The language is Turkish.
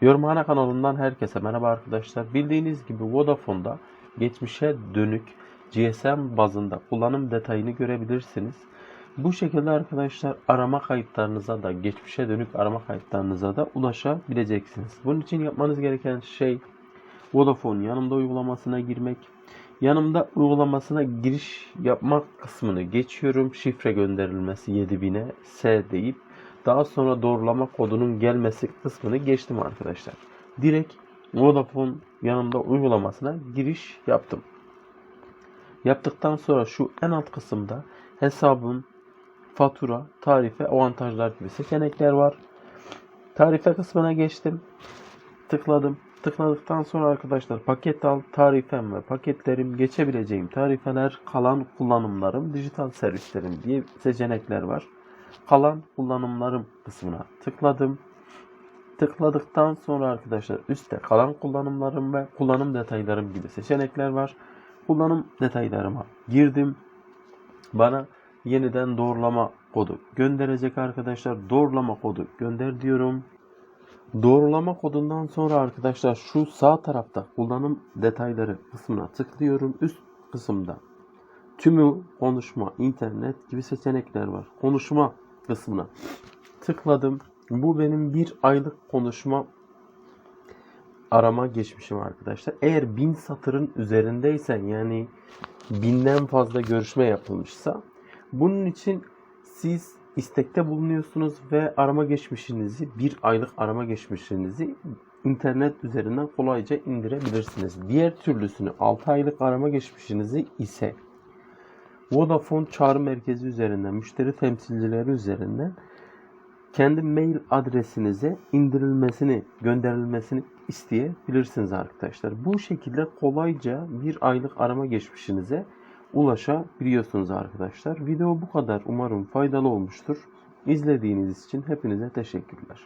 Yorumhane kanalından herkese merhaba arkadaşlar. Bildiğiniz gibi Vodafone'da geçmişe dönük GSM bazında kullanım detayını görebilirsiniz. Bu şekilde arkadaşlar arama kayıtlarınıza da geçmişe dönük arama kayıtlarınıza da ulaşabileceksiniz. Bunun için yapmanız gereken şey Vodafone yanımda uygulamasına girmek. Yanımda uygulamasına giriş yapmak kısmını geçiyorum. Şifre gönderilmesi 7000'e S deyip daha sonra doğrulama kodunun gelmesi kısmını geçtim arkadaşlar. Direkt Vodafone yanımda uygulamasına giriş yaptım. Yaptıktan sonra şu en alt kısımda hesabın fatura, tarife, avantajlar gibi seçenekler var. Tarife kısmına geçtim. Tıkladım. Tıkladıktan sonra arkadaşlar paket al, tarifem ve paketlerim, geçebileceğim tarifeler, kalan kullanımlarım, dijital servislerim diye seçenekler var. Kalan kullanımlarım kısmına tıkladım. Tıkladıktan sonra arkadaşlar üstte kalan kullanımlarım ve kullanım detaylarım gibi seçenekler var. Kullanım detaylarıma girdim. Bana yeniden doğrulama kodu gönderecek arkadaşlar. Doğrulama kodu gönder diyorum. Doğrulama kodundan sonra arkadaşlar şu sağ tarafta kullanım detayları kısmına tıklıyorum. Üst kısımda tümü konuşma, internet gibi seçenekler var. Konuşma kısmına tıkladım. Bu benim bir aylık konuşma arama geçmişim arkadaşlar. Eğer bin satırın üzerindeysen yani binden fazla görüşme yapılmışsa bunun için siz istekte bulunuyorsunuz ve arama geçmişinizi bir aylık arama geçmişinizi internet üzerinden kolayca indirebilirsiniz. Diğer türlüsünü 6 aylık arama geçmişinizi ise Vodafone çağrı merkezi üzerinden, müşteri temsilcileri üzerinden kendi mail adresinize indirilmesini, gönderilmesini isteyebilirsiniz arkadaşlar. Bu şekilde kolayca bir aylık arama geçmişinize ulaşabiliyorsunuz arkadaşlar. Video bu kadar. Umarım faydalı olmuştur. İzlediğiniz için hepinize teşekkürler.